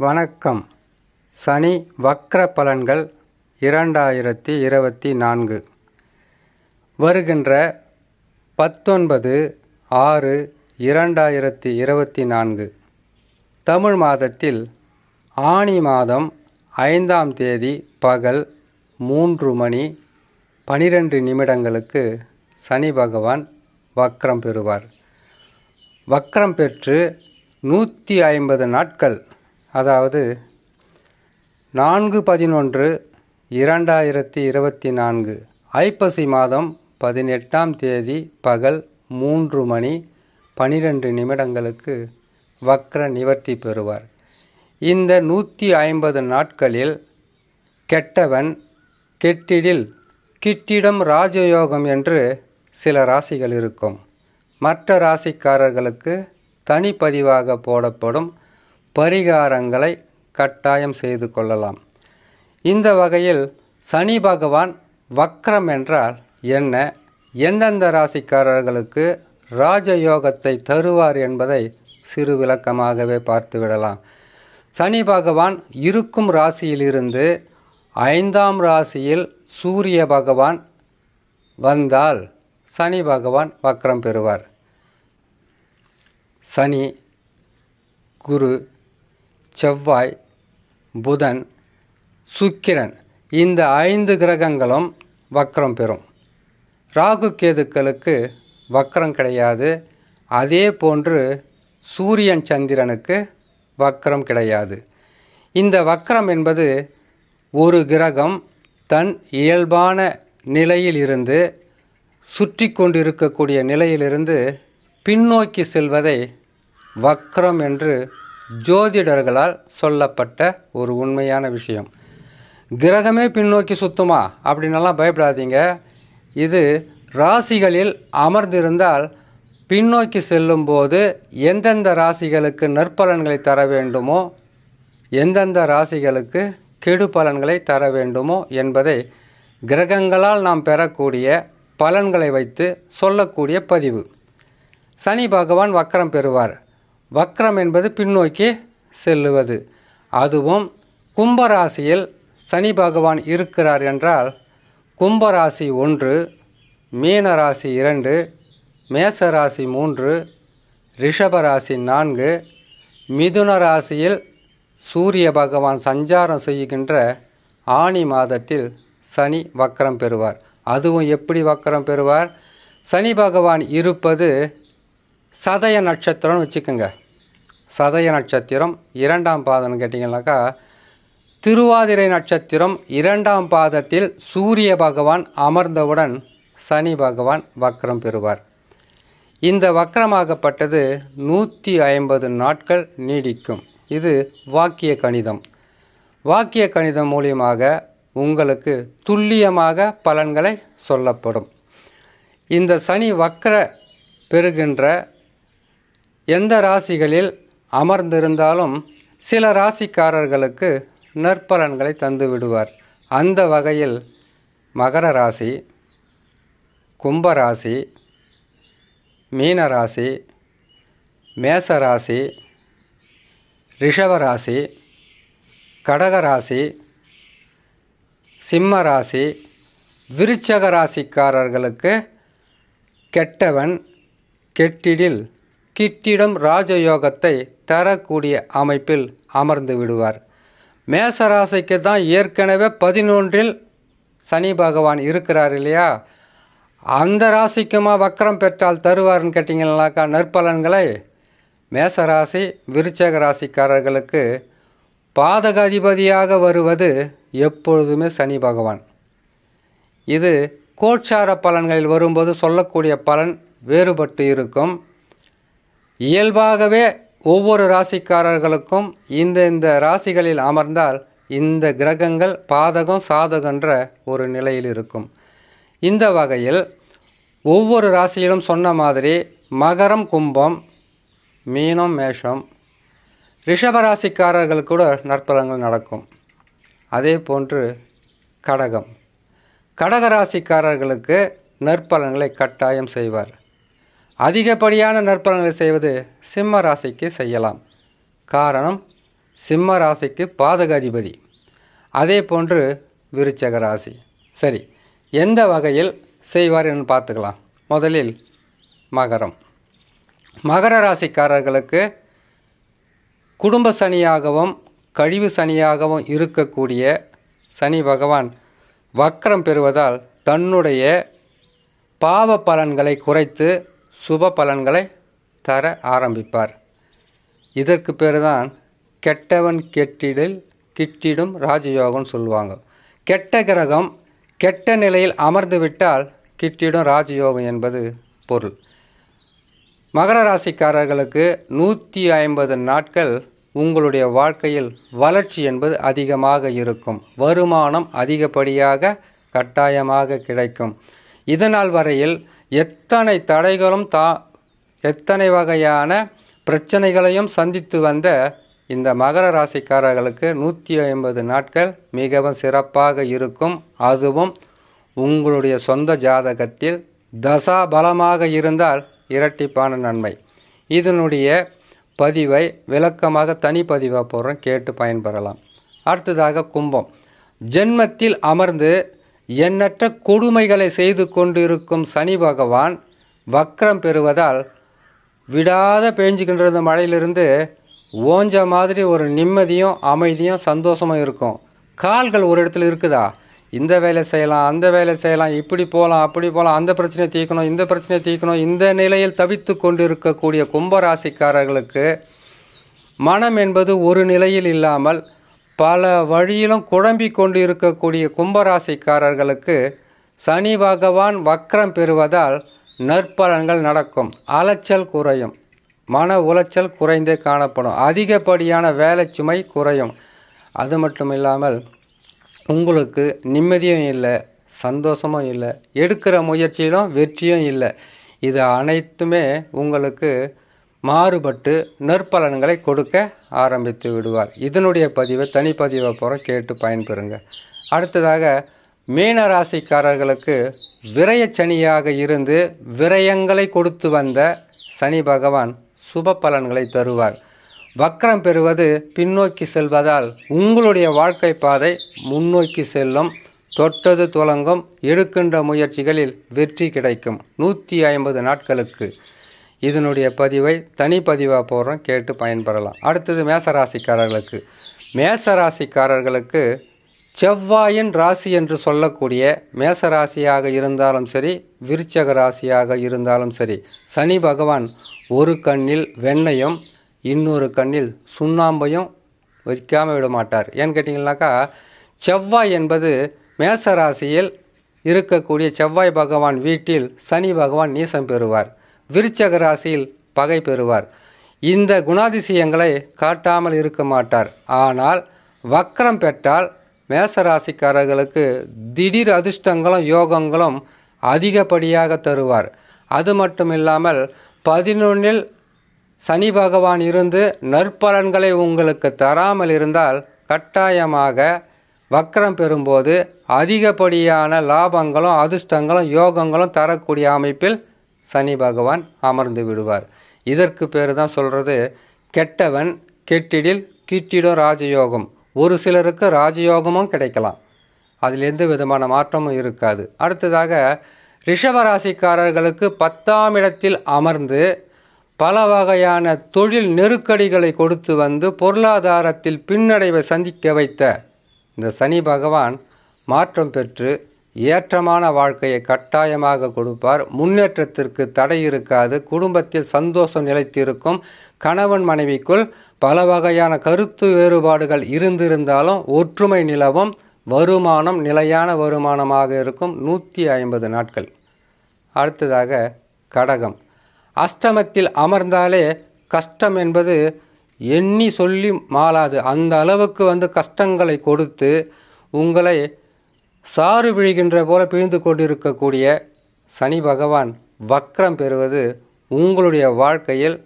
வணக்கம். சனி வக்ர பலன்கள் இரண்டாயிரத்தி இருபத்தி நான்கு. வருகின்ற பத்தொன்பது ஆறு இரண்டாயிரத்தி இருபத்தி நான்கு. தமிழ் மாதத்தில் ஆனி மாதம் ஐந்தாம் தேதி பகல் மூன்று மணி பனிரெண்டு நிமிடங்களுக்கு சனி பகவான் வக்ரம் பெறுவார். வக்ரம் பெற்று நூற்றி ஐம்பது நாட்கள் அதாவது நான்கு பதினொன்று இரண்டாயிரத்தி இருபத்தி நான்கு ஐப்பசி மாதம் பதினெட்டாம் தேதி பகல் மூன்று மணி பனிரெண்டு நிமிடங்களுக்கு வக்ர நிவர்த்தி பெறுவார். இந்த நூற்றி ஐம்பது நாட்களில் கெட்டவன் கெட்டிடில் கிட்டிடம் ராஜயோகம் என்று சில ராசிகள் இருக்கும். மற்ற ராசிக்காரர்களுக்கு தனிப்பதிவாக போடப்படும் பரிகாரங்களை கட்டாயம் செய்து கொள்ளலாம். இந்த வகையில் சனி பகவான் வக்ரம் என்றால் என்ன? எந்தெந்த ராசிக்காரர்களுக்கு ராஜயோகத்தை தருவார் என்பதை சிறு விளக்கமாகவே பார்த்துவிடலாம் சனி பகவான் இருக்கும் ராசியிலிருந்து ஐந்தாம் ராசியில் சூரிய பகவான் வந்தால் சனி பகவான் வக்ரம் பெறுவார். சனி குரு செவ்வாய் புதன் சுக்கிரன் இந்த ஐந்து கிரகங்களும் வக்ரம் பெறும். ராகு கேதுக்களுக்கு வக்ரம் கிடையாது. அதே போன்று சூரியன் சந்திரனுக்கு வக்ரம் கிடையாது. இந்த வக்ரம் என்பது ஒரு கிரகம் தன் இயல்பான நிலையில் இருந்து சுற்றி கொண்டிருக்கக்கூடிய நிலையிலிருந்து பின்னோக்கி செல்வதை வக்ரம் என்று ஜோதிடர்களால் சொல்லப்பட்ட ஒரு உண்மையான விஷயம். கிரகமே பின்னோக்கி சுத்துமா? அப்படின்னெல்லாம் பயப்படாதீங்க. இது ராசிகளில் அமர்ந்திருந்தால் பின்னோக்கி செல்லும்போது எந்தெந்த ராசிகளுக்கு நற்பலன்களை தர வேண்டுமோ எந்தெந்த ராசிகளுக்கு கெடு பலன்களை தர வேண்டுமோ என்பதை கிரகங்களால் நாம் பெறக்கூடிய பலன்களை வைத்து சொல்லக்கூடிய பதிவு. சனி பகவான் வக்கரம் பெறுவார். வக்ரம் என்பது பின்னோக்கி செல்லுவது. அதுவும் கும்பராசியில் சனி பகவான் இருக்கிறார் என்றால் கும்பராசி ஒன்று மீனராசி இரண்டு மேசராசி மூன்று ரிஷபராசி நான்கு மிதுன ராசியில் சூரிய பகவான் சஞ்சாரம் செய்கின்ற ஆனி மாதத்தில் சனி வக்ரம் பெறுவார். அதுவும் எப்படி வக்ரம் பெறுவார்? சனி பகவான் இருப்பது சதய நட்சத்திரம்னு வச்சுக்கோங்க. சதய நட்சத்திரம் இரண்டாம் பாதம்னு கேட்டிங்கனாக்கா திருவாதிரை நட்சத்திரம் இரண்டாம் பாதத்தில் சூரிய பகவான் அமர்ந்தவுடன் சனி பகவான் வக்ரம் பெறுவார். இந்த வக்ரமாகப்பட்டது நூற்றி ஐம்பது நாட்கள் நீடிக்கும். இது வாக்கிய கணிதம். வாக்கிய கணிதம் மூலியமாக உங்களுக்கு துல்லியமாக பலன்களை சொல்லப்படும். இந்த சனி வக்ர பெறுகின்ற எந்த ராசிகளில் அமர்ந்திருந்தாலும் சில ராசிக்காரர்களுக்கு நற்பலன்களை தந்து விடுவார். அந்த வகையில் மகர ராசி கும்பராசி மீனராசி மேசராசி ரிஷவராசி கடகராசி சிம்ம ராசி விருச்சக ராசிக்காரர்களுக்கு கெட்டவன் கெட்டிடில் கிட்டிடம் ராஜயோகத்தை தரக்கூடிய அமைப்பில் அமர்ந்து விடுவார். மேசராசிக்கு தான் ஏற்கனவே பதினொன்றில் சனி பகவான் இருக்கிறார் இல்லையா? அந்த ராசிக்குமா வக்கரம் பெற்றால் தருவார்னு கேட்டிங்கனாக்கா நற்பலன்களை மேசராசி விருச்சக ராசிக்காரர்களுக்கு பாதக அதிபதியாக வருவது எப்பொழுதுமே சனி பகவான். இது கோட்சார பலன்களில் வரும்போது சொல்லக்கூடிய பலன் வேறுபட்டு இருக்கும். இயல்பாகவே ஒவ்வொரு ராசிக்காரர்களுக்கும் இந்த இந்த ராசிகளில் அமர்ந்தால் இந்த கிரகங்கள் பாதகம் சாதகன்ற ஒரு நிலையில் இருக்கும். இந்த வகையில் ஒவ்வொரு ராசியிலும் சொன்ன மாதிரி மகரம் கும்பம் மீனம் மேஷம் ரிஷபராசிக்காரர்கள் கூட நற்பலங்கள் நடக்கும். அதே போன்று கடகம். கடகராசிக்காரர்களுக்கு நற்பலன்களை கட்டாயம் செய்வார். அதிகப்படியான நற்பலன்களை செய்வது சிம்ம ராசிக்கு செய்யலாம். காரணம் சிம்ம ராசிக்கு பாதக அதிபதி அதே போன்று விருச்சக ராசி. சரி எந்த வகையில் செய்வார் என்று பார்த்துக்கலாம். முதலில் மகரம். மகர ராசிக்காரர்களுக்கு குடும்ப சனியாகவும் கழிவு சனியாகவும் இருக்கக்கூடிய சனி பகவான் வக்கரம் பெறுவதால் தன்னுடைய பாவ பலன்களை குறைத்து சுப பலன்களை தர ஆரம்பிப்பார். இதற்கு பேர் தான் கெட்டவன் கெட்டிடில் கிட்டிடும் ராஜயோகம்னு சொல்லுவாங்க. கெட்ட கிரகம் கெட்ட நிலையில் அமர்ந்து விட்டால் கிட்டிடும் ராஜயோகம் என்பது பொருள். மகர ராசிக்காரர்களுக்கு நூற்றி ஐம்பது நாட்கள் உங்களுடைய வாழ்க்கையில் வளர்ச்சி என்பது அதிகமாக இருக்கும். வருமானம் அதிகப்படியாக கட்டாயமாக கிடைக்கும். இதனால் வரையில் எத்தனை தடைகளும் தா எத்தனை வகையான பிரச்சனைகளையும் சந்தித்து வந்த இந்த மகர ராசிக்காரர்களுக்கு நூற்றி ஐம்பது நாட்கள் மிகவும் சிறப்பாக இருக்கும். அதுவும் உங்களுடைய சொந்த ஜாதகத்தில் தசா பலமாக இருந்தால் இரட்டிப்பான நன்மை. இதனுடைய பதிவை விளக்கமாக தனிப்பதிவாக போடுறோம் கேட்டு பயன்பெறலாம். அடுத்ததாக கும்பம். ஜென்மத்தில் அமர்ந்து எண்ணற்ற கொடுமைகளை செய்து கொண்டிருக்கும் சனி பகவான் வக்ரம் பெறுவதால் விடாத பேஞ்சுக்கின்ற மழையிலிருந்து ஓஞ்ச மாதிரி ஒரு நிம்மதியும் அமைதியும் சந்தோஷமும் இருக்கும். கால்கள் ஒரு இடத்துல இருக்குதா? இந்த வேலை செய்யலாம் அந்த வேலை செய்யலாம் இப்படி போகலாம் அப்படி போகலாம் அந்த பிரச்சனையை தீர்க்கணும் இந்த பிரச்சனையை தீர்க்கணும் இந்த நிலையில் தவித்து கொண்டு இருக்கக்கூடிய கும்பராசிக்காரர்களுக்கு மனம் என்பது ஒரு நிலையில் இல்லாமல் பல வழியிலும் குழம்பி கொண்டு இருக்கக்கூடிய கும்பராசிக்காரர்களுக்கு சனி பகவான் வக்ரம் பெறுவதால் நற்பலன்கள் நடக்கும். அலைச்சல் குறையும். மன உளைச்சல் குறைந்தே காணப்படும். அதிகப்படியான வேலை சுமை குறையும். அது மட்டும் இல்லாமல் உங்களுக்கு நிம்மதியும் இல்லை சந்தோஷமும் இல்லை எடுக்கிற முயற்சியிலும் வெற்றியும் இல்லை. இது அனைத்துமே உங்களுக்கு மாறுபட்டு நற்பலன்களை கொடுக்க ஆரம்பித்து விடுவார். இதனுடைய பதிவை தனிப்பதிவை போகிற கேட்டு பயன்பெறுங்க. அடுத்ததாக மீன ராசிக்காரர்களுக்கு விரயச்சனியாக இருந்து விரயங்களை கொடுத்து வந்த சனி பகவான் சுப பலன்களை தருவார். வக்கரம் பெறுவது பின்னோக்கி செல்வதால் உங்களுடைய வாழ்க்கை பாதை முன்னோக்கி செல்லும் தொட்டது துலங்கும் எடுக்கின்ற முயற்சிகளில் வெற்றி கிடைக்கும். நூற்றி ஐம்பது நாட்களுக்கு. இதனுடைய பதிவை தனிப்பதிவாக போடுறோம் கேட்டு பயன்பெறலாம். அடுத்தது மேசராசிக்காரர்களுக்கு. மேசராசிக்காரர்களுக்கு செவ்வாயின் ராசி என்று சொல்லக்கூடிய மேசராசியாக இருந்தாலும் சரி விருச்சக ராசியாக இருந்தாலும் சரி சனி பகவான் ஒரு கண்ணில் வெண்ணையும் இன்னொரு கண்ணில் சுண்ணாம்பையும் வைக்காமல் விட மாட்டார். ஏன்னு கேட்டிங்கனாக்கா செவ்வாய் என்பது மேசராசியில் இருக்கக்கூடிய செவ்வாய் பகவான் வீட்டில் சனி பகவான் நீசம் பெறுவார். விருச்சக ராசியில் பகை பெறுவார். இந்த குணாதிசயங்களை காட்டாமல் இருக்க மாட்டார். ஆனால் வக்கரம் பெற்றால் மேசராசிக்காரர்களுக்கு திடீர் அதிர்ஷ்டங்களும் யோகங்களும் அதிகப்படியாக தருவார். அது மட்டும் இல்லாமல் பதினொன்றில் சனி பகவான் இருந்து நற்பலன்களை உங்களுக்கு தராமல் இருந்தால் கட்டாயமாக வக்கரம் பெறும்போது அதிகப்படியான லாபங்களும் அதிர்ஷ்டங்களும் யோகங்களும் தரக்கூடிய அமைப்பில் சனி பகவான் அமர்ந்து விடுவார். இதற்கு பேர் தான் சொல்கிறது கெட்டவன் கெட்டிடில் கிட்டிடும் ராஜயோகம். ஒரு சிலருக்கு ராஜயோகமும் கிடைக்கலாம். அதில் எந்த விதமான மாற்றமும் இருக்காது. அடுத்ததாக ரிஷபராசிக்காரர்களுக்கு பத்தாம் இடத்தில் அமர்ந்து பல வகையான தொழில் நெருக்கடிகளை கொடுத்து வந்து பொருளாதாரத்தில் பின்னடைவை சந்திக்க வைத்த இந்த சனி பகவான் மாற்றம் பெற்று ஏற்றமான வாழ்க்கையை கட்டாயமாக கொடுப்பார். முன்னேற்றத்திற்கு தடை இருக்காது. குடும்பத்தில் சந்தோஷம் நிலைத்திருக்கும். கணவன் மனைவிக்குள் பல வகையான கருத்து வேறுபாடுகள் இருந்திருந்தாலும் ஒற்றுமை நிலவும். வருமானம் நிலையான வருமானமாக இருக்கும். நூற்றி ஐம்பது நாட்கள். அடுத்ததாக கடகம். அஷ்டமத்தில் அமர்ந்தாலே கஷ்டம் என்பது எண்ணி சொல்லி மாளாது. அந்த அளவுக்கு வந்து கஷ்டங்களை கொடுத்து உங்களை சாறு பிழிகின்ற போல பிழிந்து கொண்டிருக்கக்கூடிய சனி பகவான் வக்ரம் பெறுவது உங்களுடைய வாழ்க்கையில்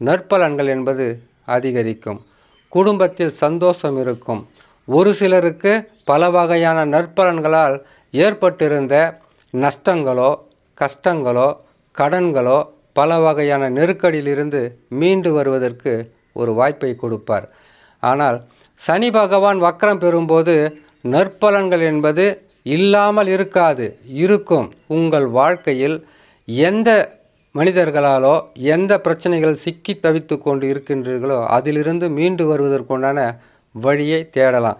நற்பலன்கள் என்பது அதிகரிக்கும். குடும்பத்தில் சந்தோஷம் இருக்கும். ஒரு சிலருக்கு பல வகையான நற்பலன்களால் ஏற்பட்டிருந்த நஷ்டங்களோ கஷ்டங்களோ கடன்களோ பல வகையான நெருக்கடியிலிருந்து மீண்டு வருவதற்கு ஒரு வாய்ப்பை கொடுப்பார். ஆனால் சனி பகவான் வக்கரம் பெறும்போது நற்பலன்கள் என்பது இல்லாமல் இருக்காது இருக்கும். உங்கள் வாழ்க்கையில் எந்த மனிதர்களாலோ எந்த பிரச்சனைகள் சிக்கி தவித்து கொண்டு இருக்கின்றீர்களோ அதிலிருந்து மீண்டு வருவதற்குண்டான வழியை தேடலாம்.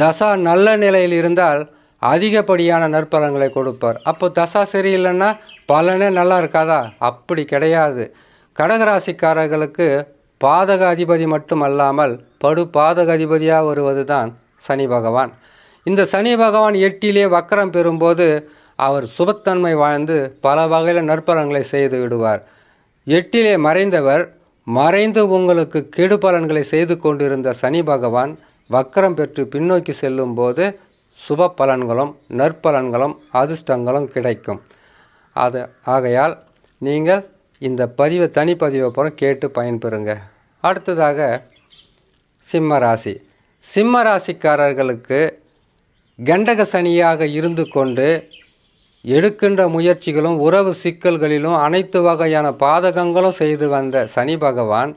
தசா நல்ல நிலையில் இருந்தால் அதிகப்படியான நற்பலன்களை கொடுப்பார். அப்போ தசா சரியில்லைன்னா பலனே நல்லா இருக்காதா? அப்படி கிடையாது. கடகராசிக்காரர்களுக்கு பாதக அதிபதி மட்டும் அல்லாமல் படு பாதக அதிபதியாக வருவது தான் சனி பகவான். இந்த சனி பகவான் எட்டிலே வக்கரம் பெறும்போது அவர் சுபத்தன்மை வாழ்ந்து பல வகையில் நற்பலன்களை செய்து விடுவார். எட்டிலே மறைந்தவர் மறைந்து உங்களுக்கு கெடு பலன்களை செய்து கொண்டிருந்த சனி பகவான் வக்கரம் பெற்று பின்னோக்கி செல்லும்போது சுப பலன்களும் நற்பலன்களும் அதிர்ஷ்டங்களும் கிடைக்கும். அது ஆகையால் நீங்கள் இந்த பதிவை தனிப்பதிவை போல கேட்டு பயன்பெறுங்க. அடுத்ததாக சிம்ம ராசி. சிம்ம ராசிக்காரர்களுக்கு கண்டக சனியாக இருந்து கொண்டு எடுக்கின்ற முயற்சிகளும் உறவு சிக்கல்களிலும் அனைத்து வகையான பாதகங்களும் செய்து வந்த சனி பகவான்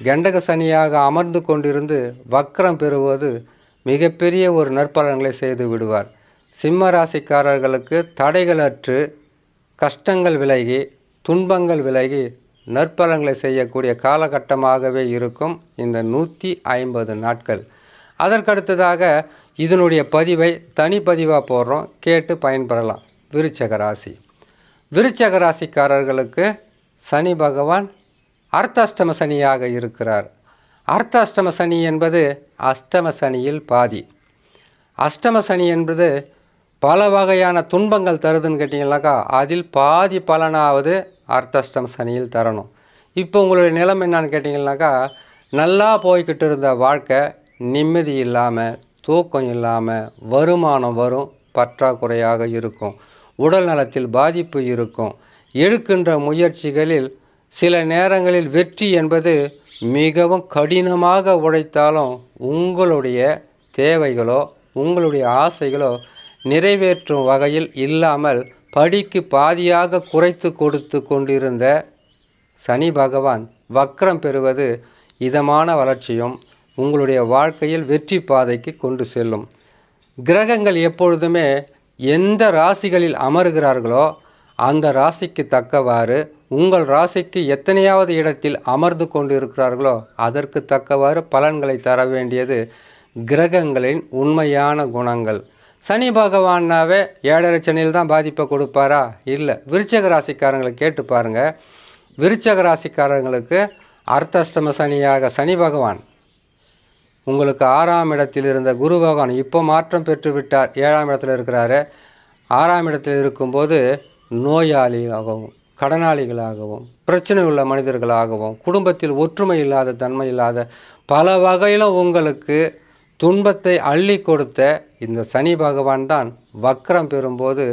கண்டக சனியாக அமர்ந்து கொண்டிருந்து வக்கரம் பெறுவது மிகப்பெரிய ஒரு நற்பலன்களை செய்து விடுவார். சிம்ம ராசிக்காரர்களுக்கு தடைகளற்று கஷ்டங்கள் விலகி துன்பங்கள் விலகி நற்பலன்களை செய்யக்கூடிய காலகட்டமாகவே இருக்கும் இந்த நூற்றி ஐம்பது நாட்கள். அதற்கடுத்ததாக இதனுடைய பதிவை தனிப்பதிவாக போடுறோம். கேட்டு பயன்பெறலாம். விருச்சக ராசி. விருச்சக ராசிக்காரர்களுக்கு சனி பகவான் அர்த்தாஷ்டம சனியாக இருக்கிறார். அர்த்தாஷ்டம சனி என்பது அஷ்டம சனியில் பாதி. அஷ்டம சனி என்பது பல வகையான துன்பங்கள் தருதுன்னு கேட்டிங்கனாக்கா அதில் பாதி பலனாவது அர்த்தாஷ்டம சனியில் தரணும். இப்போ உங்களுடைய நிலம் என்னான்னு கேட்டிங்கனாக்கா நல்லா போய்கிட்டு இருந்த வாழ்க்கை நிம்மதி இல்லாமல் தூக்கம் இல்லாமல் வருமானம் வரும் பற்றாக்குறையாக இருக்கும். உடல் நலத்தில் பாதிப்பு இருக்கும். எடுக்கின்ற முயற்சிகளில் சில நேரங்களில் வெற்றி என்பது மிகவும் கடினமாக உழைத்தாலும் உங்களுடைய தேவைகளோ உங்களுடைய ஆசைகளோ நிறைவேற்றும் வகையில் இல்லாமல் படிக்கு பாதியாக குறைத்து கொடுத்து கொண்டிருந்த சனி பகவான் வக்ரம் பெறுவது இதமான வளர்ச்சியும் உங்களுடைய வாழ்க்கையில் வெற்றி பாதைக்கு கொண்டு செல்லும். கிரகங்கள் எப்பொழுதுமே எந்த ராசிகளில் அமர்கிறார்களோ அந்த ராசிக்கு தக்கவாறு உங்கள் ராசிக்கு எத்தனையாவது இடத்தில் அமர்ந்து கொண்டு இருக்கிறார்களோ அதற்கு தக்கவாறு பலன்களை தர வேண்டியது கிரகங்களின் உண்மையான குணங்கள். சனி பகவானாவே ஏழரை சனியில் தான் பாதிப்பை கொடுப்பாரா? இல்லை. விருச்சக ராசிக்காரங்களை கேட்டு பாருங்கள் விருச்சக ராசிக்காரங்களுக்கு அர்த்தஷ்டம சனியாக சனி பகவான் உங்களுக்கு ஆறாம் இடத்தில் இருந்த குரு பகவான் இப்போ மாற்றம் பெற்றுவிட்டார் ஏழாம் இடத்துல இருக்கிறாரு. ஆறாம் இடத்தில் இருக்கும்போது நோயாளியாகவும் கடனாளிகளாகவும் பிரச்சனை உள்ள மனிதர்களாகவும் குடும்பத்தில் ஒற்றுமை இல்லாத தன்மை இல்லாத பல வகையிலும் உங்களுக்கு துன்பத்தை அள்ளி கொடுத்த இந்த சனி பகவான் தான் வக்கரம் பெறும்போது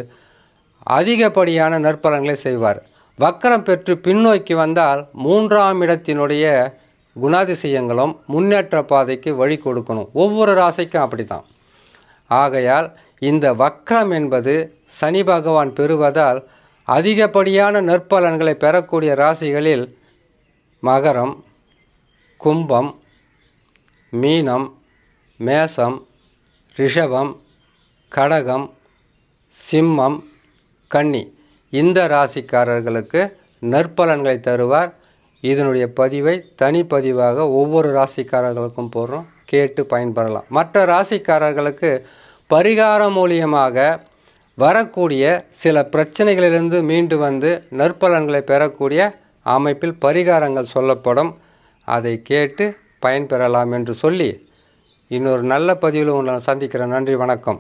அதிகப்படியான நற்பலன்களை செய்வார். வக்கரம் பெற்று பின்னோக்கி வந்தால் மூன்றாம் இடத்தினுடைய குணாதிசயங்களும் முன்னேற்ற பாதைக்கு வழி கொடுக்கணும். ஒவ்வொரு ராசிக்கும் அப்படி தான் ஆகையால் இந்த வக்ரம் என்பது சனி பகவான் பெறுவதால் அதிகப்படியான நற்பலன்களை பெறக்கூடிய ராசிகளில் மகரம் கும்பம் மீனம் மேசம் ரிஷபம் கடகம் சிம்மம் கன்னி. இந்த ராசிக்காரர்களுக்கு நற்பலன்களை தருவார். இதனுடைய பதிவை தனிப்பதிவாக ஒவ்வொரு ராசிக்காரர்களுக்கும் போடுறோம். கேட்டு பயன்பெறலாம். மற்ற ராசிக்காரர்களுக்கு பரிகாரம் மூலியமாக வரக்கூடிய சில பிரச்சனைகளிலிருந்து மீண்டு வந்து நற்பலன்களை பெறக்கூடிய அமைப்பில் பரிகாரங்கள் சொல்லப்படும். அதை கேட்டு பயன்பெறலாம் என்று சொல்லி இன்னொரு நல்ல பதிவில் உங்களை சந்திக்கிறேன். நன்றி வணக்கம்.